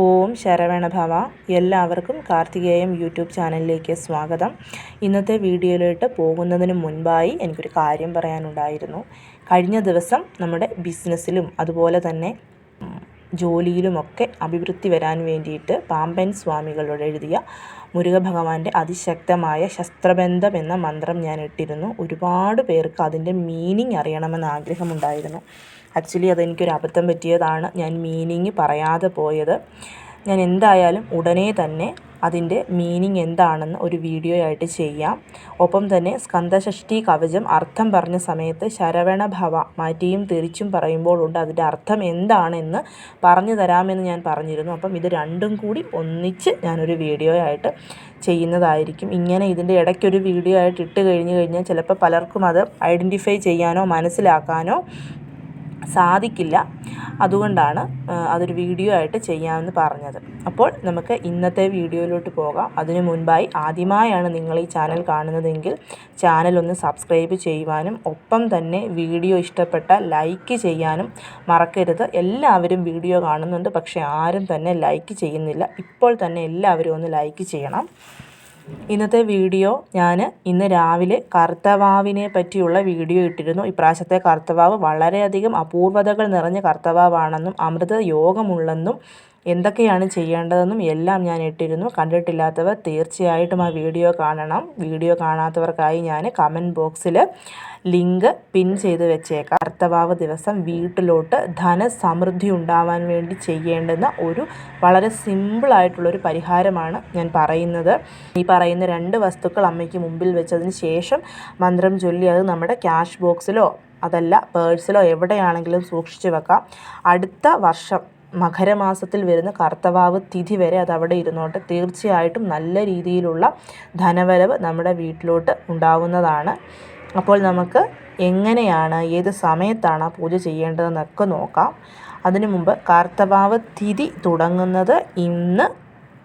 ഓം ശരവണഭവ എല്ലാവർക്കും കാർത്തികേയം യൂട്യൂബ് ചാനലിലേക്ക് സ്വാഗതം. ഇന്നത്തെ വീഡിയോയിലോട്ട് പോകുന്നതിന് മുൻപായി എനിക്കൊരു കാര്യം പറയാനുണ്ടായിരുന്നു. കഴിഞ്ഞ ദിവസം നമ്മുടെ ബിസിനസ്സിലും അതുപോലെ തന്നെ ജോലിയിലുമൊക്കെ അഭിവൃദ്ധി വരാൻ വേണ്ടിയിട്ട് പാമ്പൻ സ്വാമികളോട് എഴുതിയ മുരുകഭഗവാന്റെ അതിശക്തമായ ശസ്ത്രബന്ധം എന്ന മന്ത്രം ഞാൻ ഇട്ടിരുന്നു. ഒരുപാട് പേർക്ക് അതിന്റെ മീനിങ് അറിയണമെന്ന് ആഗ്രഹമുണ്ടായിരുന്നു. ആക്ച്വലി അതെനിക്കൊരു അബദ്ധം പറ്റിയതാണ്. ഞാൻ മീനിങ് പറയാതെ പോയത്. ഞാൻ എന്തായാലും ഉടനെ തന്നെ അതിന്റെ മീനിങ് എന്താണെന്ന് ഒരു വീഡിയോ ആയിട്ട് ചെയ്യാം. ഒപ്പം തന്നെ സ്കന്ദഷഷ്ടി കവചം അർത്ഥം പറഞ്ഞ സമയത്ത് ശരവണ ഭവ മാറ്റിയും തിരിച്ചും പറയുമ്പോൾ ഉണ്ട് അതിന്റെ അർത്ഥം എന്താണെന്ന് പറഞ്ഞു തരാമെന്ന് ഞാൻ പറഞ്ഞിരുന്നു. അപ്പം ഇത് രണ്ടും കൂടി ഒന്നിച്ച് ഞാനൊരു വീഡിയോ ആയിട്ട് ചെയ്യുന്നതായിരിക്കും. ഇങ്ങനെ ഇതിന്റെ ഇടയ്ക്കൊരു വീഡിയോ ആയിട്ട് ഇട്ട് കഴിഞ്ഞ് കഴിഞ്ഞാൽ ചിലപ്പോൾ പലർക്കും അത് ഐഡന്റിഫൈ ചെയ്യാനോ മനസ്സിലാക്കാനോ സാധിക്കില്ല. അതുകൊണ്ടാണ് അതൊരു വീഡിയോ ആയിട്ട് ചെയ്യാമെന്ന് പറഞ്ഞത്. അപ്പോൾ നമുക്ക് ഇന്നത്തെ വീഡിയോയിലോട്ട് പോകാം. അതിനു മുൻപായി ആദ്യമായാണ് നിങ്ങൾ ഈ ചാനൽ കാണുന്നതെങ്കിൽ ചാനൽ ഒന്ന് സബ്സ്ക്രൈബ് ചെയ്യുവാനും ഒപ്പം തന്നെ വീഡിയോ ഇഷ്ടപ്പെട്ട ലൈക്ക് ചെയ്യാനും മറക്കരുത്. എല്ലാവരും വീഡിയോ കാണുന്നുണ്ട് പക്ഷേ ആരും തന്നെ ലൈക്ക് ചെയ്യുന്നില്ല. ഇപ്പോൾ തന്നെ എല്ലാവരും ഒന്ന് ലൈക്ക് ചെയ്യണം. ഇന്നത്തെ വീഡിയോ ഞാൻ ഇന്ന് രാവിലെ കർത്തവാവിനെ പറ്റിയുള്ള വീഡിയോ ഇട്ടിരുന്നു. ഇപ്രാവശ്യത്തെ കർത്തവാവ് വളരെയധികം അപൂർവതകൾ നിറഞ്ഞ കർത്തവാവാണെന്നും അമൃത യോഗമുള്ളെന്നും എന്തൊക്കെയാണ് ചെയ്യേണ്ടതെന്നും എല്ലാം ഞാൻ ഇട്ടിരുന്നു. കണ്ടിട്ടില്ലാത്തവർ തീർച്ചയായിട്ടും ആ വീഡിയോ കാണണം. വീഡിയോ കാണാത്തവർക്കായി ഞാൻ കമന്റ് ബോക്സിൽ ലിങ്ക് പിൻ ചെയ്ത് വെച്ചേക്കാം. അർത്ഥഭാവ ദിവസം വീട്ടിലോട്ട് ധനസമൃദ്ധി ഉണ്ടാവാൻ വേണ്ടി ചെയ്യേണ്ടുന്ന ഒരു വളരെ സിമ്പിളായിട്ടുള്ളൊരു പരിഹാരമാണ് ഞാൻ പറയുന്നത്. ഈ പറയുന്ന രണ്ട് വസ്തുക്കൾ അമ്മയ്ക്ക് മുമ്പിൽ വെച്ചതിന് ശേഷം മന്ത്രം ചൊല്ലി അത് നമ്മുടെ ക്യാഷ് ബോക്സിലോ അതല്ല പേഴ്സിലോ എവിടെയാണെങ്കിലും സൂക്ഷിച്ചു വെക്കാം. അടുത്ത വർഷം മകരമാസത്തിൽ വരുന്ന കർത്തവാവ് തിഥി വരെ അത് അവിടെ ഇരുന്നോട്ടെ. തീർച്ചയായിട്ടും നല്ല രീതിയിലുള്ള ധനവരവ് നമ്മുടെ വീട്ടിലോട്ട് ഉണ്ടാവുന്നതാണ്. അപ്പോൾ നമുക്ക് എങ്ങനെയാണ് ഏത് സമയത്താണ് ആ പൂജ ചെയ്യേണ്ടതെന്നൊക്കെ നോക്കാം. അതിനു മുമ്പ് കാർത്തവാവ് തിഥി തുടങ്ങുന്നത് ഇന്ന്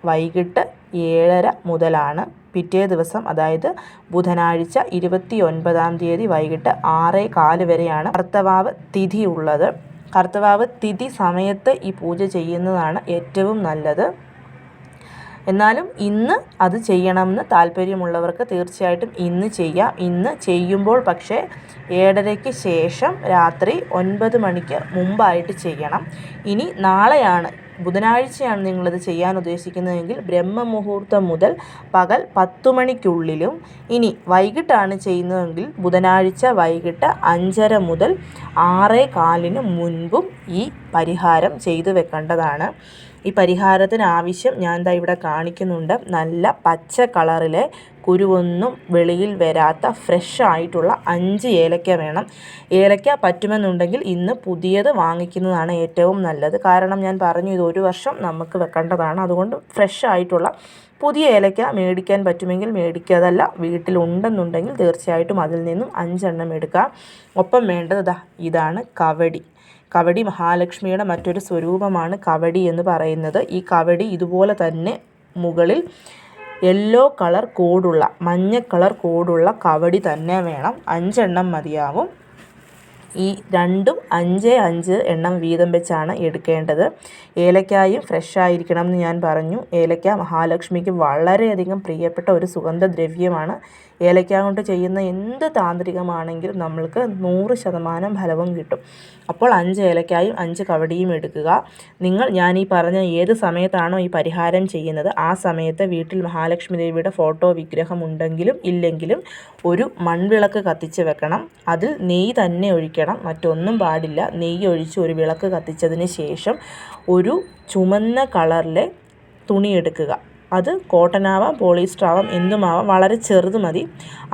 വൈകിട്ട് ഏഴര മുതലാണ്. പിറ്റേ ദിവസം അതായത് ബുധനാഴ്ച ഇരുപത്തി ഒൻപതാം തീയതി വൈകിട്ട് ആറേ കാൽ വരെയാണ് കർത്തവാവ് തിഥി ഉള്ളത്. കർത്തവാവ് തിഥി സമയത്ത് ഈ പൂജ ചെയ്യുന്നതാണ് ഏറ്റവും നല്ലത്. എന്നാലും ഇന്ന് അത് ചെയ്യണമെന്ന് താല്പര്യമുള്ളവർക്ക് തീർച്ചയായിട്ടും ഇന്ന് ചെയ്യാം. ഇന്ന് ചെയ്യുമ്പോൾ പക്ഷേ ഏഴരയ്ക്ക് ശേഷം രാത്രി ഒൻപത് മണിക്ക് മുമ്പായിട്ട് ചെയ്യണം. ഇനി നാളെയാണ് ബുധനാഴ്ചയാണ് നിങ്ങളിത് ചെയ്യാൻ ഉദ്ദേശിക്കുന്നതെങ്കിൽ ബ്രഹ്മമുഹൂർത്തം മുതൽ പകൽ പത്തു മണിക്കുള്ളിലും. ഇനി വൈകിട്ടാണ് ചെയ്യുന്നതെങ്കിൽ ബുധനാഴ്ച വൈകിട്ട് അഞ്ചര മുതൽ ആറേ കാലിന് മുൻപും ഈ പരിഹാരം ചെയ്തു വെക്കേണ്ടതാണ്. ഈ പരിഹാരത്തിന് ആവശ്യം ഞാൻ ദാ ഇവിടെ കാണിക്കുന്നുണ്ട്. നല്ല പച്ച കളറിലെ കുരുവൊന്നും വെളിയിൽ വരാത്ത ഫ്രഷ് ആയിട്ടുള്ള അഞ്ച് ഏലക്ക വേണം. ഏലക്ക പറ്റുമെന്നുണ്ടെങ്കിൽ ഇന്ന് പുതിയത് വാങ്ങിക്കുന്നതാണ് ഏറ്റവും നല്ലത്. കാരണം ഞാൻ പറഞ്ഞു ഇത് ഒരു വർഷം നമുക്ക് വെക്കേണ്ടതാണ്. അതുകൊണ്ട് ഫ്രഷ് ആയിട്ടുള്ള പുതിയ ഏലക്ക മേടിക്കാൻ പറ്റുമെങ്കിൽ മേടിക്കാതല്ല വീട്ടിലുണ്ടെന്നുണ്ടെങ്കിൽ തീർച്ചയായിട്ടും അതിൽ നിന്നും അഞ്ചെണ്ണം എടുക്കുക ഒപ്പം വേണ്ടത് ഇതാണ് കവടി. കവടി മഹാലക്ഷ്മിയുടെ മറ്റൊരു സ്വരൂപമാണ് കവടി എന്ന് പറയുന്നത്. ഈ കവടി ഇതുപോലെ തന്നെ മുകളിൽ യെല്ലോ കളർ കോഡുള്ള മഞ്ഞ കളർ കോഡുള്ള കവടി തന്നെ വേണം. അഞ്ചെണ്ണം മതിയാവും. ഈ രണ്ടും അഞ്ച് അഞ്ച് എണ്ണം വീതം വെച്ചാണ് എടുക്കേണ്ടത്. ഏലക്കായും ഫ്രഷ് ആയിരിക്കണം എന്ന് ഞാൻ പറഞ്ഞു. ഏലക്ക മഹാലക്ഷ്മിക്ക് വളരെയധികം പ്രിയപ്പെട്ട ഒരു സുഗന്ധദ്രവ്യമാണ്. ഏലക്ക കൊണ്ട് ചെയ്യുന്ന എന്ത് താന്ത്രികമാണെങ്കിലും നമ്മൾക്ക് നൂറ് ശതമാനം ഫലവും കിട്ടും. അപ്പോൾ അഞ്ച് ഏലക്കായും അഞ്ച് കവടിയും എടുക്കുക. നിങ്ങൾ ഞാൻ ഈ പറഞ്ഞ ഏത് സമയത്താണോ ഈ പരിഹാരം ചെയ്യുന്നത് ആ സമയത്ത് വീട്ടിൽ മഹാലക്ഷ്മി ദേവിയുടെ ഫോട്ടോ വിഗ്രഹം ഉണ്ടെങ്കിലും ഇല്ലെങ്കിലും ഒരു മൺവിളക്ക് കത്തിച്ച് വെക്കണം. അതിൽ നെയ്യ് തന്നെ ഒഴിക്കണം. മറ്റൊന്നും പാടില്ല. നെയ്യ് ഒഴിച്ച് ഒരു വിളക്ക് കത്തിച്ചതിന് ശേഷം ഒരു ചുമന്ന കളറിലെ തുണി എടുക്കുക. അത് കോട്ടൺ ആവാം പോളിസ്റ്റർ ആവാം എന്തുമാവാം വളരെ ചെറുത് മതി.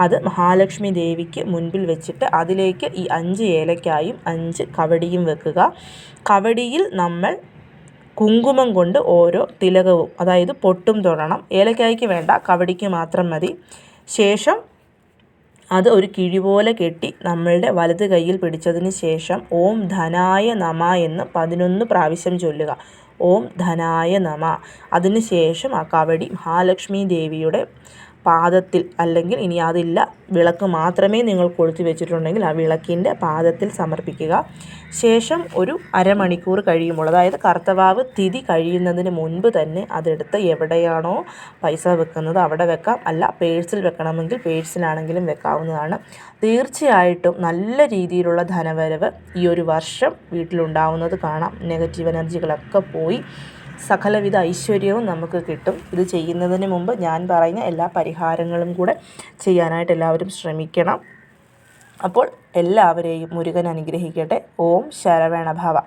അത് മഹാലക്ഷ്മി ദേവിക്ക് മുൻപിൽ വെച്ചിട്ട് അതിലേക്ക് ഈ അഞ്ച് ഏലക്കായും അഞ്ച് കവടിയും വെക്കുക. കവടിയിൽ നമ്മൾ കുങ്കുമം കൊണ്ട് ഓരോ തിലകവും അതായത് പൊട്ടും തൊടണം. ഏലക്കായ്ക്ക് വേണ്ട കവടിക്ക് മാത്രം മതി. ശേഷം അത് ഒരു കിഴി പോലെ കെട്ടി നമ്മളുടെ വലത് കൈയിൽ പിടിച്ചതിന് ശേഷം ഓം ധനായ നമ എന്ന് പതിനൊന്ന് പ്രാവശ്യം ചൊല്ലുക. ഓം ധനായ നമ. അതിനുശേഷം ആ കവടി മഹാലക്ഷ്മി ദേവിയുടെ പാദത്തിൽ അല്ലെങ്കിൽ ഇനി അതില്ല വിളക്ക് മാത്രമേ നിങ്ങൾ കൊളുത്തി വെച്ചിട്ടുണ്ടെങ്കിൽ ആ വിളക്കിന്റെ പാദത്തിൽ സമർപ്പിക്കുക. ശേഷം ഒരു അരമണിക്കൂർ കഴിയുമ്പോൾ അതായത് കർത്തവാവ് തിഥി കഴിയുന്നതിന് മുൻപ് തന്നെ അതെടുത്ത് എവിടെയാണോ പൈസ വെക്കുന്നത് അവിടെ വെക്കാം. അല്ല പേഴ്സിൽ വെക്കണമെങ്കിൽ പേഴ്സിലാണെങ്കിലും വെക്കാവുന്നതാണ്. തീർച്ചയായിട്ടും നല്ല രീതിയിലുള്ള ധനവരവ് ഈ ഒരു വർഷം വീട്ടിലുണ്ടാവുന്നത് കാണാം. നെഗറ്റീവ് എനർജികളൊക്കെ പോയി. സകലവിധ ഐശ്വര്യവും നമുക്ക് കിട്ടും. ഇത് ചെയ്യുന്നതിന് മുമ്പ് ഞാൻ പറയുന്ന എല്ലാ പരിഹാരങ്ങളും കൂടെ ചെയ്യാനായിട്ട് എല്ലാവരും ശ്രമിക്കണം. അപ്പോൾ എല്ലാവരെയും മുരുകൻ അനുഗ്രഹിക്കട്ടെ. ഓം ശരവണഭവ.